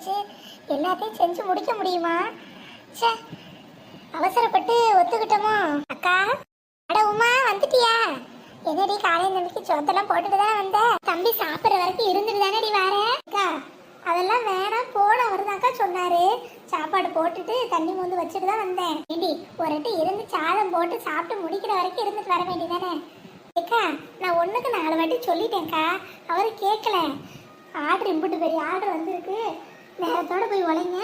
வச்சு எல்லாத்தையும் செஞ்சு முடிக்க முடியுமா? ச்சே அவசரப்பட்டு ஒத்துக்கிட்டோமோ? அக்கா அட உமா வந்துட்டியா? என்னடி காலையில் நம்பிக்கை சோத்தெல்லாம் போட்டுட்டு தான் வந்த? தம்பி சாப்பிட்ற வரைக்கும் இருந்துட்டு தானடி வரேன் அக்கா அதெல்லாம் வேணாம் போன வருதாக்கா சொன்னாரு. சாப்பாடு போட்டுட்டு தண்ணி மூந்து வச்சுட்டு தான் வந்தேன். ஏண்டி ஒரு வாட்டி இருந்து சாதம் போட்டு சாப்பிட்டு முடிக்கிற வரைக்கும் இருந்துட்டு வர வேண்டியதானே ஏக்கா நான் ஒண்ணுக்கு நாலு வாட்டி சொல்லிட்டேன்க்கா. அவர் கேட்கல ஆர்டர் இம்புட்டு பெரிய ஆர்டர் வந்திருக்கு. நேரத்தோட போய் உழைங்க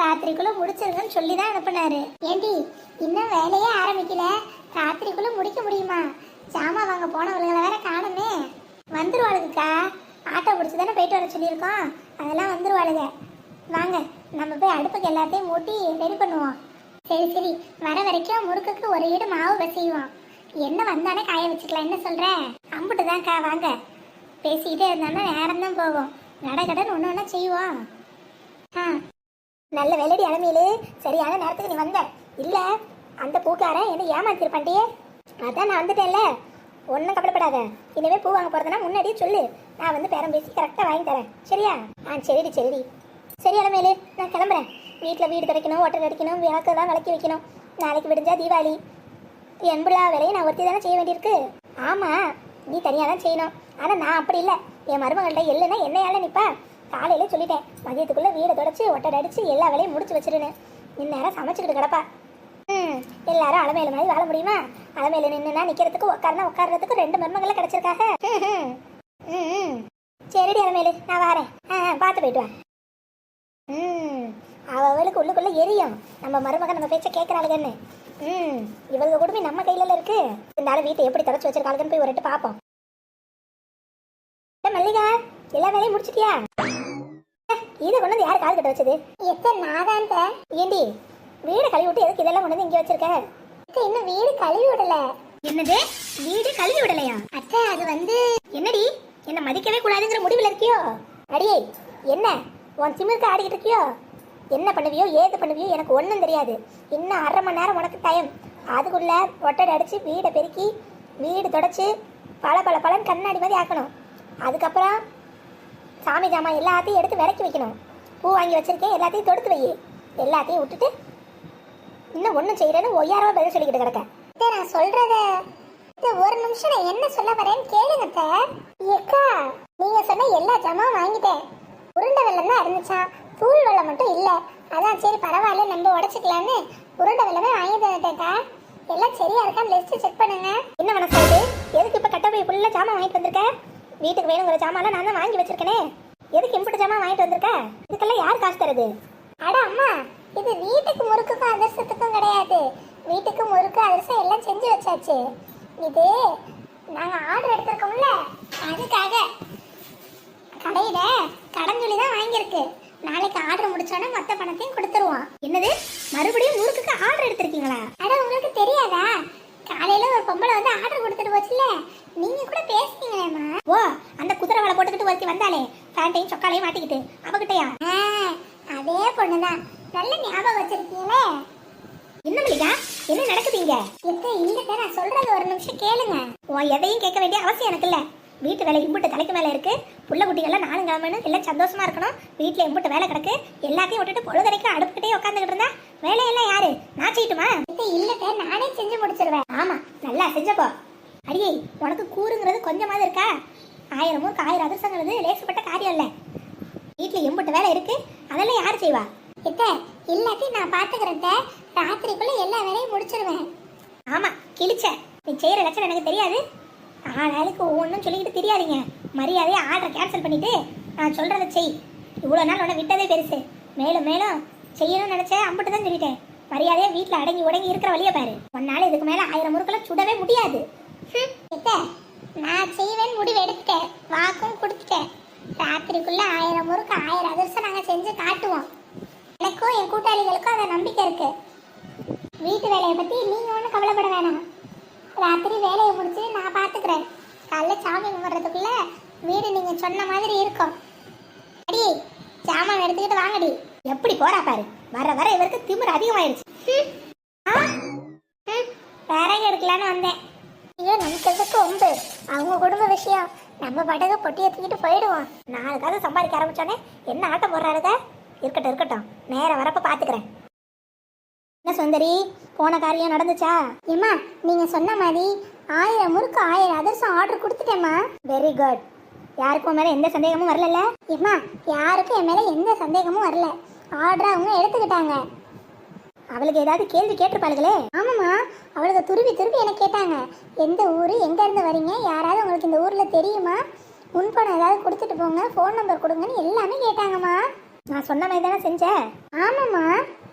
ராத்திரிக்குள்ள முடிச்சிருங்கன்னு சொல்லி தான் அனுப்புனாரு. ஏண்டி இன்னும் வேலையே ஆரம்பிக்கல. ராத்திரிக்குள்ள முடிக்க முடியுமா? ஜாமான் வாங்க போனவர்களை வேற காணுமே. வந்துருவாளுங்கக்கா. ஆட்டோ பிடிச்சி தானே போயிட்டு வர சொல்லியிருக்கோம். அதெல்லாம் வந்துருவாளுங்க. வாங்க நம்ம போய் அடுப்புக்கு எல்லாத்தையும் மூட்டி ரெடி பண்ணுவோம். சரி சரி. வர வரைக்கும் முறுக்குக்கு ஒரு ஈடு மாவு பசியுவோம். என்ன வந்தானே காய வச்சுக்கலாம். என்ன சொல்ற? அம்புட்டு தான்க்கா வாங்க. பேசிக்கிட்டே இருந்தாலும் நேரம் தான் போகும். நடகடன் ஒன்று ஒன்றா செய்வோம். நல்ல வெள்ளடி அலமையிலே சரியான நேரத்துக்கு நீ வந்த. இல்ல அந்த பூக்காரன் என்ன ஏமாத்திருப்பாண்டியே அதான் நான் வந்துட்டேன்ல. ஒன்றும் கவலைப்படாத. இனிமே பூ வாங்க போறதுனா முன்னாடியே சொல்லு. நான் வந்து பேரம் பேசி கரெக்டாக வாங்கி தரேன். சரியா? ஆ சரிடி சரிடி. சரி அலமையிலே நான் கிளம்புறேன். வீட்டில் வீடு துடைக்கணும் ஒட்டர் அடிக்கணும் விளக்கெல்லாம் விளக்கி வைக்கணும். நாளைக்கு விடிஞ்சா தீபாவளி. என்புலா வேலையை நான் ஒருத்தி தானே செய்ய வேண்டியிருக்கு. ஆமாம் நீ தனியாக தான் செய்யணும். ஆனால் நான் அப்படி இல்லை. என் மருமகள்கிட்ட இல்லைன்னா என்னையால நிப்பா. காலையில சொல்லிட்டேன். மதியத்துக்குள்ள வீடை தொடச்சு ஒட்டடை அடிச்சு எல்லா வேலையும் முடிச்சு வச்சிருந்தேன் இந்நேரம் சமைச்சுக்கிட்டு கிடப்பா. ம் எல்லாரும் அலமையில மாதிரி வாழ முடியுமா? அலமையில நின்னுனா நிக்கிறதுக்கு உட்காருனா உட்கார்றதுக்கு ரெண்டு மருமகளை கிடைச்சிருக்காக. ம், ம் சரிடி அலமையில நான் வரேன். ஆ பார்த்து போயிட்டு வா. ம் அவளுக்கு உள்ளுக்குள்ள எரியும். நம்ம மருமகன் நம்ம பேச்ச கேட்கறாளுகன்னு ம் இவங்க கொடுமை நம்ம கையில இருக்கு. இருந்தாலும் வீட்டை எப்படி தொடச்சு வச்சிருக்காளுன்னு போய் ஒரு பார்ப்போம். மல்லிகா எல்லா வேலையும் முடிச்சிட்டியா? இதை கொண்டு வந்து யார் கால் கட்ட வச்சது? எத்த நாதான் ஏண்டி வீடு கழுவி விட்டு எதுக்கு இதெல்லாம் கொண்டு வந்து இங்க வச்சிருக்க? இன்னும் வீடு கழுவி விடல. என்னது? வீடு கழுவி விடலையா? அத்தை அது வந்து என்னடி என்ன மதிக்கவே கூடாதுங்கிற முடிவுல இருக்கியோ? அடியே என்ன? உன் சிமிருக்கு ஆடிக்கிட்டு இருக்கியோ? என்ன பண்ணுவியோ ஏது பண்ணுவியோ எனக்கு ஒன்றும் தெரியாது. இன்னும் அரை மணி நேரம் உனக்கு டைம் அதுக்குள்ள ஒட்டடை அடிச்சு வீடை பெருக்கி வீடு தொடச்சி பல பல பலன் கண்ணாடி மாதிரி ஆக்கணும். அதுக்கப்புறம் சாமி ஜாமான் எல்லாத்தையும் எடுத்து விளக்கி வைக்கணும். பூ வாங்கி வச்சிருக்கேன் எல்லாத்தையும் தொடுத்து வை எல்லாத்தையும் விட்டுட்டு இன்னும் ஒன்றும் செய்யறேன்னு ஒய்யாரவா பதில் சொல்லிக்கிட்டு கிடக்க நான் சொல்றத ஒரு நிமிஷம் நான் என்ன சொல்ல வரேன்னு கேளுங்க அக்கா நீங்க சொன்ன எல்லா ஜாமான் வாங்கிட்டேன். உருண்டை வெள்ளம் தான் இருந்துச்சான் தூள் வெள்ளம் மட்டும் இல்ல. அதான் சரி பரவாயில்ல நம்ம உடச்சிக்கலான்னு உருண்டை வெள்ளமே வாங்கி தந்துட்டேன்க்கா எல்லாம் சரியா இருக்கான்னு லிஸ்ட் செக் பண்ணுங்க. என்ன மனசா இது? எதுக்கு இப்ப கட்ட போய் ஃபுல்லா ஜாமான் வாங்கிட்டு வந்திருக்க? வீட்டுக்கு வேணுங்கிற ஜாமான் நான் தான் வாங்கி வச்சிருக்கனே. எதுக்கு இம்புட்டு ஜாமான் வாங்கிட்டு வந்திருக்க? இதுக்கெல்லாம் யார் காசு தருது? அட அம்மா இது வீட்டுக்கு முறுக்குக்கும் அதிர்ஷ்டத்துக்கும் கிடையாது. வீட்டுக்கு முறுக்கு அதிர்ஷ்டம் எல்லாம் செஞ்சு வச்சாச்சு. இது நாங்க ஆர்டர் எடுத்திருக்கோம்ல அதுக்காக. கடையில கடன் சொல்லி தான் வாங்கியிருக்கு. நாளைக்கு ஆர்டர் முடிச்சோன்னே மொத்த பணத்தையும் கொடுத்துருவோம். என்னது? மறுபடியும் முறுக்குக்கு ஆர்டர் எடுத்திருக்கீங்களா? அட உங்களுக்கு தெரியாதா? காலையில ஒரு பொம்பளை வந்து ஆர்டர் கொடுத்துட்டு போச்சுல நீங்க கூட பேசுனீங்களேம்மா. ஓ அந்த குதிரை வலை போட்டுக்கிட்டு ஒருத்தி வந்தாலே பேண்டையும் சொக்காலையும் மாட்டிக்கிட்டு. அவகிட்டயா? அதே பொண்ணுதான். நல்ல ஞாபகம் வச்சிருக்கீங்களே. என்ன மல்லிகா? என்ன நடக்குது இங்க? எத்த இல்ல நான் சொல்றது ஒரு நிமிஷம் கேளுங்க. உன் எதையும் கேட்க வேண்டிய அவசியம் எனக்கு இல்ல. வீட்டு வேலை இம்புட்டு தலைக்கு மேலே இருக்கு. புள்ள குட்டிகள்லாம் நானும் கிளம்பணும் எல்லாம் சந்தோஷமா இருக்கணும். வீட்டுல இம்புட்டு வேலை கிடக்கு. எல்லாத்தையும் விட்டுட்டு பொழுதரைக்கும் அடுப்புக்கிட்டே உட்காந்துக்கிட்டு இருந்தா வேலையெல்லாம் யாரு? நான் செய்யட்டுமா? இல்ல நானே செஞ்சு முடிச்சிருவேன். ஆமா நல்லா செஞ்சப்போ அடியே உனக்கு கூறுங்கிறது கொஞ்சமாவது இருக்கா? ஆயிரமும் ஆயிரம் அதிர்ஷ்டங்கிறது லேசுப்பட்ட காரியம் இல்லை. வீட்டில் எம்புட்டு வேலை இருக்கு அதெல்லாம் யார் செய்வா? கிட்ட எல்லாத்தையும் நான் பார்த்துக்கிறேன் ராத்திரிக்குள்ள எல்லா வேலையும் முடிச்சிருவேன். ஆமா கிழிச்ச. நீ செய்யற லட்சணம் எனக்கு தெரியாது. ஆளாளுக்கு ஒவ்வொன்றும் சொல்லிக்கிட்டு தெரியாதீங்க. மரியாதையை ஆர்டர் கேன்சல் பண்ணிட்டு நான் சொல்றதை செய். இவ்வளோ நாள் உன்னை விட்டதே பெருசு. மேலும் மேலும் செய்யணும்னு நினச்சேன் அம்பிட்டு தான் சொல்லிட்டேன். மரியாதையாக வீட்டில் அடங்கி உடங்கி இருக்கிற வழியை பாரு. உன்னால இதுக்கு மேலே ஆயிரம் முறுக்கெல்லாம் சுடவே முடியாது. நான் செய்வேன் முடிவு எடுத்துட்டேன். வாக்கும் கொடுத்துட்டேன். ராத்திரிக்குள்ள ஆயிரம் முறுக்கு ஆயிரம் அதிர்ஷ்டம் நாங்கள் செஞ்சு காட்டுவோம். எனக்கும் என் கூட்டாளிகளுக்கும் அந்த நம்பிக்கை இருக்கு. வீட்டு வேலையை பத்தி நீங்க ஒன்றும் கவலைப்பட வேணாம். ராத்திரி வேலையை முடிச்சு நான் பாத்துக்கிறேன். காலைல சாமி கும்பிட்றதுக்குள்ள வீடு நீங்க சொன்ன மாதிரி இருக்கும். அடி சாமான் எடுத்துக்கிட்டு வாங்கடி. எப்படி போறா பாரு. வர வர இவருக்கு திமிர் அதிகமாயிருச்சு. விறகு எடுக்கலான்னு வந்தேன். ஐயோ நினைக்கிறதுக்கு ஒம்பு? அவங்க குடும்ப விஷயம். நம்ம பாட்டுக்கு பொட்டி ஏற்றிக்கிட்டு போயிடுவோம். நாலு காசு சம்பாதிக்க ஆரம்பிச்சோன்னே என்ன ஆட்டம் போடுறாருங்க இருக்கட்டும் இருக்கட்டும். நேரம் வரப்ப பாத்துக்கிறேன். என்ன சுந்தரி போன காரியம் நடந்துச்சா? ஏம்மா நீங்க சொன்ன மாதிரி ஆயிரம் முறுக்கு ஆயிரம் அதிர்சம் ஆர்டர் கொடுத்துட்டேம்மா. வெரி குட் யாருக்கும் உன் மேல எந்த சந்தேகமும் வரல ஏம்மா யாருக்கும் என் மேல எந்த சந்தேகமும் வரல. ஆர்டர் அவங்க எடுத்துக்கிட்டாங்க. அவளுக்கு ஏதாவது கேள்வி கேட்டிருப்பாளுகளே? ஆமாம்மா. அவளுக்கு துருவி துருவி எனக்கு கேட்டாங்க. எந்த ஊர் எங்கேருந்து வரீங்க? யாராவது உங்களுக்கு இந்த ஊரில் தெரியுமா? முன்பணம் ஏதாவது கொடுத்துட்டு போங்க ஃபோன் நம்பர் கொடுங்கன்னு எல்லாமே கேட்டாங்கம்மா. நான் சொன்ன மாதிரி தானே செஞ்சேன் ஆமாம்மா.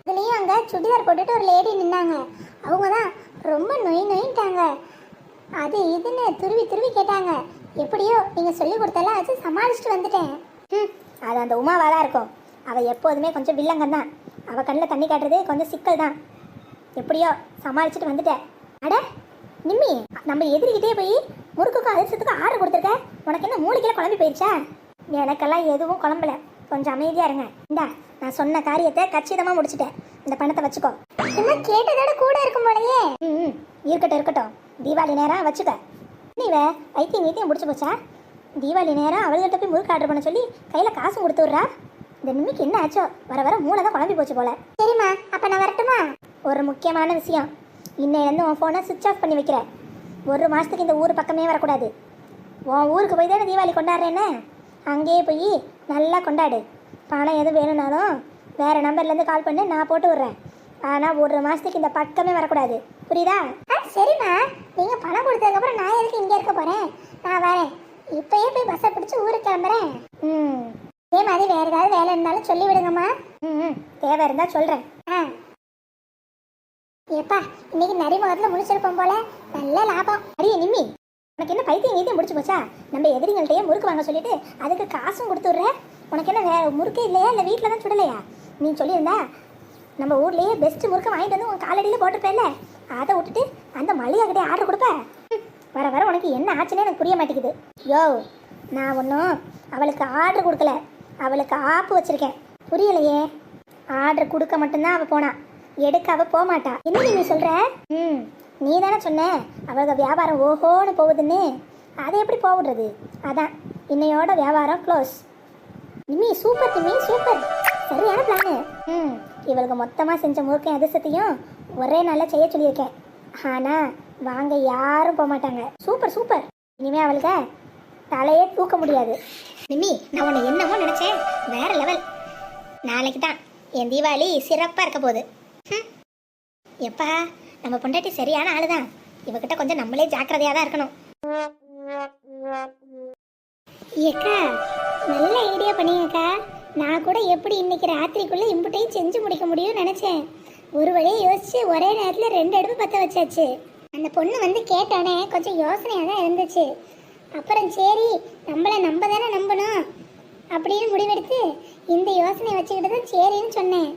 இதுலேயும் அங்கே சுடிதார் போட்டுட்டு ஒரு லேடி நின்னாங்க. அவங்க தான் ரொம்ப நொய் நொயின்ட்டாங்க. அது இதுன்னு துருவி துருவி கேட்டாங்க. எப்படியோ நீங்கள் சொல்லி கொடுத்தெல்லாம் வச்சு சமாளிச்சுட்டு வந்துட்டேன். ம் அது அந்த உமாவாக தான் இருக்கும். அவள் எப்போதுமே கொஞ்சம் வில்லங்கம் தான் அவள் கண்ணில் தண்ணி காட்டுறது கொஞ்சம் சிக்கல் தான் எப்படியோ சமாளிச்சுட்டு வந்துட்டேன் அட நிம்மி நம்ம எதிரிக்கிட்டே போய் முறுக்குக்கும் அதிர்ஷ்டத்துக்கும் ஆர்டர் கொடுத்துருக்க. உனக்கு என்ன மூளைக்கெல்லாம் குழம்பி போயிடுச்சா எனக்கெல்லாம் எதுவும் குழம்பல. கொஞ்சம் அமைதியா இருங்க. இந்தா நான் சொன்ன காரியத்தை கச்சிதமா முடிச்சிட்டேன். இந்த பணத்தை வச்சுக்கோ. இன்னும் கேட்டதோட கூட இருக்கும் போலயே. ம் இருக்கட்டும் இருக்கட்டும். தீபாவளி நேரம் வச்சுக்க. நீ வே வைத்தியம் வைத்தியம் முடிச்சு போச்சா? தீபாவளி நேரம் அவள்கிட்ட போய் முறுக்கு ஆர்டர் பண்ண சொல்லி கையில காசும் கொடுத்து விட்றா? இந்த நிம்மிக்கு என்ன ஆச்சோ? வர வர மூளை தான் குழம்பி போச்சு போல. சரிம்மா அப்போ நான் வரட்டுமா? ஒரு முக்கியமான விஷயம். இன்னையிலேருந்து உன் ஃபோனை சுவிட்ச் ஆஃப் பண்ணி வைக்கிறேன். ஒரு மாதத்துக்கு இந்த ஊர் பக்கமே வரக்கூடாது. உன் ஊருக்கு போய் தானே தீபாவளி கொண்டாடுறேன்னு? அங்கேயே போய் நல்லா கொண்டாடு. பணம் எதுவும் வேணும்னாலும் வேறு நம்பர்லேருந்து கால் பண்ணி நான் போட்டு விட்றேன். ஆனால் ஒரு மாதத்துக்கு இந்த பக்கமே வரக்கூடாது. புரியுதா? ஆ சரிம்மா. நீங்கள் பணம் கொடுத்ததுக்கப்புறம் நான் எதுக்கு இங்கே இருக்க போகிறேன் நான் வரேன். இப்போயே போய் பஸ்ஸை பிடிச்சி ஊருக்கு கிளம்புறேன். ம். மாதிரி வேறு ஏதாவது வேலை இருந்தாலும் சொல்லி விடுங்கம்மா. ம் தேவை இருந்தால் சொல்கிறேன் ஆ. ஏப்பா இன்னைக்கு நரிமுகத்தில் முடிச்சிருப்போம் போல. நல்ல லாபம். அரிய நிம்மி. உனக்கு என்ன பைத்தியம் கீத்தியம் முடிச்சு போச்சா? நம்ம எதிரிங்கள்ட்டயே முறுக்கு வாங்க சொல்லிட்டு அதுக்கு காசும் கொடுத்துட்ற. உனக்கு என்ன வேற முறுக்கு இல்லையா? இல்லை வீட்டில் தான் சுடலையா? நீ சொல்லியிருந்தா நம்ம ஊர்லேயே பெஸ்ட் முறுக்கை வாங்கிட்டு வந்து உன் காலடியில் போட்டுருப்பேல்ல. அதை விட்டுட்டு அந்த மளிகைக்கிட்டே ஆர்டர் கொடுப்ப? வர வர உனக்கு என்ன ஆச்சுன்னே எனக்கு புரிய மாட்டேங்குது. யோ நான் ஒன்றும் அவளுக்கு ஆர்டர் கொடுக்கல. அவளுக்கு ஆப்பு வச்சிருக்கேன். புரியலையே? ஆர்டர் கொடுக்க மட்டும்தான் அவள் போனா. எடுக்க அவ போக மாட்டா என்ன நீ சொல்ற? ம் நீ தானே சொன்ன. அவளுக்கு வியாபாரம் ஓஹோன்னு போகுதுன்னு. அதை எப்படி போகுறது அதான் இன்னையோட வியாபாரம் close Nimmi super Nimmi super சரியான பிளானு ம் இவளுக்கு மொத்தமாக செஞ்ச முறுக்கையும் அதிசத்தையும் ஒரே நாளில் செய்ய சொல்லியிருக்கேன். ஆனால் வாங்க யாரும் போக மாட்டாங்க சூப்பர் சூப்பர் இனிமே அவளுக்கு தலையே தூக்க முடியாது. மிம்மி நான் உன்னை என்னமோ நினைச்சேன். வேற லெவல் நாளைக்கு தான் என் தீபாவளி சிறப்பாக இருக்க போகுது. எப்பா நம்ம பொண்டாட்டி சரியான ஆளுதான். இவகிட்ட கொஞ்சம் நம்மளே ஜாக்கிரதையாக தான் இருக்கணும். ஏக்கா நல்ல ஐடியா பண்ணீங்கக்கா நான் கூட எப்படி இன்னைக்கு ராத்திரிக்குள்ள இம்புட்டையும் செஞ்சு முடிக்க முடியும்னு நினைச்சேன். ஒரு வழியை யோசிச்சு ஒரே நேரத்தில் ரெண்டு அடுப்பு பற்ற வச்சாச்சு. அந்த பொண்ணு வந்து கேட்டானே கொஞ்சம் யோசனையாக தான் இருந்துச்சு. அப்புறம் சரி நம்மளை நம்ம அப்படின்னு முடிவெடுத்து இந்த யோசனை வச்சுக்கிட்டு தான் சரின்னு சொன்னேன்.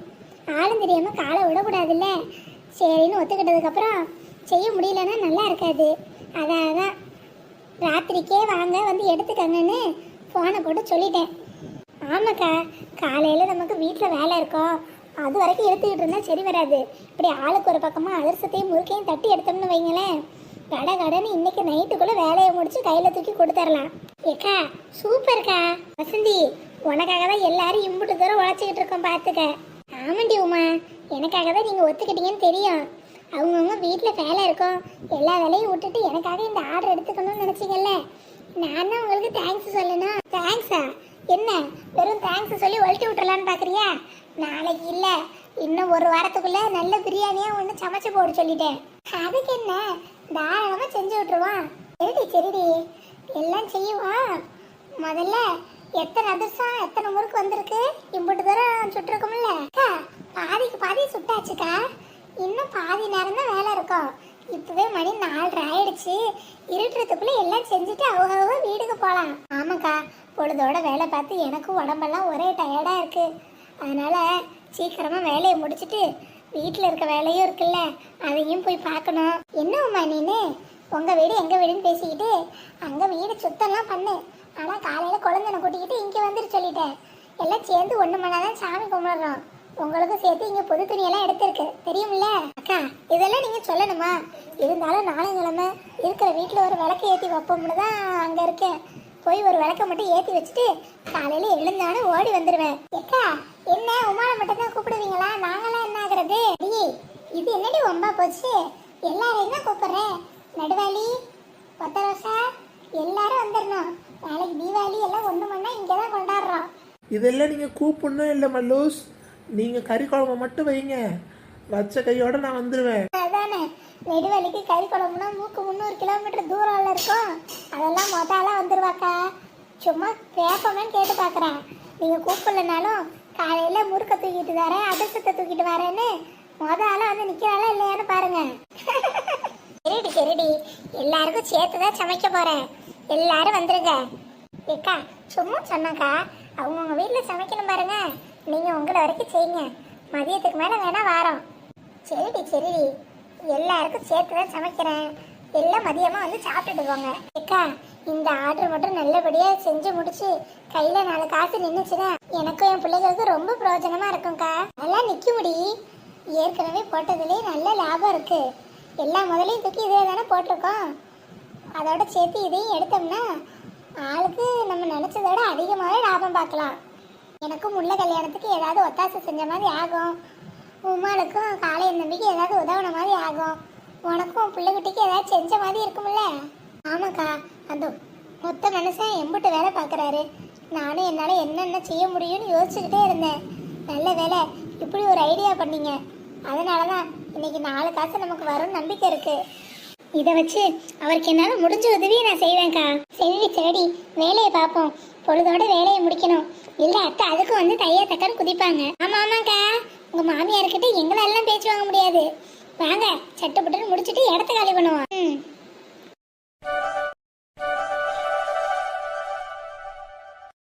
ஆளும் தெரியாமல் காலை விடக்கூடாதுல்ல? சரின்னு ஒத்துக்கிட்டதுக்கப்புறம் செய்ய முடியலன்னா நல்லா இருக்காது. அதான் அதான் ராத்திரிக்கே வாங்க வந்து எடுத்துக்கங்கன்னு ஃபோனை போட்டு சொல்லிட்டேன். ஆமாக்கா காலையில் நமக்கு வீட்டில் வேலை இருக்கும். அது வரைக்கும் எடுத்துக்கிட்டு இருந்தால் சரி வராது. இப்படி ஆளுக்கு ஒரு பக்கமாக அதிர்சத்தையும் முறுக்கையும் தட்டி எடுத்தோம்னு வைங்களேன். கடை கடைன்னு இன்னைக்கு நைட்டுக்குள்ளே வேலையை முடிச்சு கையில் தூக்கி கொடுத்துடலாம் ஏக்கா சூப்பர்க்கா. வசந்தி உனக்காக தான் எல்லாரும் இம்புட்டு தூரம் உழைச்சிக்கிட்டு இருக்கோம் பார்த்துக்க ஆமாண்டி உமா எனக்காக தான் நீங்கள் ஒத்துக்கிட்டீங்கன்னு தெரியும். அவங்கவுங்க வீட்டில் வேலை இருக்கும். எல்லா வேலையும் விட்டுட்டு எனக்காக இந்த ஆர்டர் எடுத்துக்கணும்னு நினச்சிங்கல்ல? நான் தான் உங்களுக்கு தேங்க்ஸ் சொல்லணும். தேங்க்ஸா என்ன? வெறும் தேங்க்ஸ் சொல்லி ஒழட்டி விட்டுறலான்னு பார்க்குறியா நாளைக்கு இல்லை. இன்னும் ஒரு வாரத்துக்குள்ளே நல்ல பிரியாணியாக ஒன்று சமைச்சு போட சொல்லிட்டேன். அதுக்கு என்ன? தாராளமாக செஞ்சு விட்டுருவான் சரிடி சரிடி. எல்லாம் செய்வான் முதல்ல எத்தனை அதிர்ஷ்டம் எத்தனை முறுக்கு வந்திருக்கு? இம்புட்டு தூரம் சுட்டிருக்கும்ல. அக்கா, பாதிக்கு பாதி சுட்டாச்சுக்கா. இன்னும் பாதி நேரம் தான் வேலை இருக்கும். இப்பவே மணி நாலரை ஆயிடுச்சு. இருட்டுறதுக்குள்ள எல்லாம் செஞ்சுட்டு அவங்க அவங்க வீட்டுக்கு போகலாம் ஆமாக்கா பொழுதோட வேலை பார்த்து எனக்கும் உடம்பெல்லாம் ஒரே டயர்டாக இருக்கு. அதனால சீக்கிரமாக வேலையை முடிச்சிட்டு வீட்டில் இருக்க வேலையும் இருக்குல்ல அதையும் போய் பார்க்கணும். என்ன உமா நீனு? உங்கள் வீடு எங்கள் வீடுன்னு பேசிக்கிட்டு அங்கே வீடு சுத்தம்லாம் பண்ணு. ஆனால் காலையில் குழந்தைனை கூட்டிக்கிட்டு இங்கே வந்துட்டு சொல்லிட்டேன். எல்லாம் சேர்ந்து ஒன்று மணி சாமி கும்பிடுறோம். உங்களுக்கும் சேர்த்து இங்கே புது துணியெல்லாம் எடுத்திருக்கு. தெரியுமில்ல அக்கா இதெல்லாம் நீங்கள் சொல்லணுமா? இருந்தாலும் நாளைக்கிழமை இருக்கிற வீட்டில் ஒரு விளக்கு ஏற்றி வைப்போம்னு தான் அங்கே இருக்கேன். போய் ஒரு விளக்க மட்டும் ஏத்தி வச்சுட்டு காலையில எழுந்தாலும் ஓடி வந்துருவேன். எக்கா என்ன உமாவை மட்டும் தான் கூப்பிடுவீங்களா? நாங்களாம் என்ன ஆகுறது? இது என்னடி ஒம்பா போச்சு? எல்லாரையும் தான் கூப்பிடுறேன். நடுவாளி கொத்த ரோசா எல்லாரும் வந்துடணும் நாளைக்கு தீபாவளி எல்லாம் ஒண்ணு மண்ணா இங்கே தான் கொண்டாடுறோம். இதெல்லாம் நீங்கள் கூப்பிடணும் இல்லை மல்லூஸ்? நீங்கள் கறி குழம்பு மட்டும் வைங்க. வச்ச கையோட நான் வந்துடுவேன் அதானே. நெடுவலிக்கு கறி குழம்புனா மூக்கு முந்நூறு கிலோமீட்டர் தூரம்ல இருக்கும். அதெல்லாம் மொதலாம் வந்துருவாக்கா. சும்மா கேட்போமேன்னு கேட்டு பார்க்குறேன் நீங்கள் கூப்பிடலனாலும் காலையில் முறுக்க தூக்கிட்டு வரேன் அதிர்ஷ்டத்தை தூக்கிட்டு வரேன்னு மொதல் ஆளா வந்து நிற்கிறாளா இல்லையான்னு பாருங்க. சரிடி சரிடி. எல்லாருக்கும் சேர்த்து தான் சமைக்க போகிறேன் எல்லாரும் வந்துருங்க. ஏக்கா சும்மா சொன்னாக்கா அவங்கவுங்க வீட்டில் சமைக்கணும் பாருங்க. நீங்கள் உங்களை வரைக்கும் செய்யுங்க. மதியத்துக்கு மேலே வேணால் வாரம். சரிடி சரிடி. எல்லாருக்கும் சேர்த்து தான் சமைக்கிறேன். எல்லாம் மதியமாக வந்து சாப்பிட்டுட்டு போங்க. அக்கா இந்த ஆர்டர் மட்டும் நல்லபடியாக செஞ்சு முடிச்சு கையில் நாலு காசு நின்றுச்சுன்னா எனக்கும் என் பிள்ளைகளுக்கும் ரொம்ப பிரயோஜனமாக இருக்கும்க்கா. நல்லா நிற்க முடி ஏற்கனவே போட்டதுலேயே நல்ல லாபம் இருக்குது எல்லா முதலையும் தூக்கி இதே தானே போட்டிருக்கோம். அதோட சேர்த்து இதையும் எடுத்தோம்னா ஆளுக்கு நம்ம நினச்சதோட அதிகமாகவே லாபம் பார்க்கலாம். எனக்கும் முல்லை கல்யாணத்துக்கு ஏதாவது ஒத்தாசை செஞ்ச மாதிரி ஆகும். உமாளுக்கும் காலை நம்பிக்கை ஏதாவது உதவுன மாதிரி ஆகும். உனக்கும் உன் பிள்ளைக்குட்டிக்கு ஏதாவது செஞ்ச மாதிரி இருக்கும்ல? ஆமாக்கா. அந்த மொத்த மனுஷன் எம்பிட்டு வேலை பார்க்குறாரு. நானும் என்னால் என்னென்ன செய்ய முடியும்னு யோசிச்சுக்கிட்டே இருந்தேன். நல்ல வேலை இப்படி ஒரு ஐடியா பண்ணீங்க. அதனால தான் இன்னைக்கு நாலு காசு நமக்கு வரும்னு நம்பிக்கை இருக்கு. இதை வச்சு அவருக்கு என்னால் முடிஞ்ச உதவியை நான் செய்வேன்க்கா. சரி சரி வேலையை பார்ப்போம். பொழுதோட வேலையை முடிக்கணும். இல்லை அத்தை அதுக்கும் வந்து தையா தக்கன்னு குதிப்பாங்க. ஆமாம் ஆமாக்கா. உங்க மாமியார்கிட்ட எங்களெல்லாம் பேச்சு வாங்க முடியாது. வாங்க சட்டுப்பட்டுன்னு முடிச்சுட்டு இடத்த காலி பண்ணுவோம். ம்.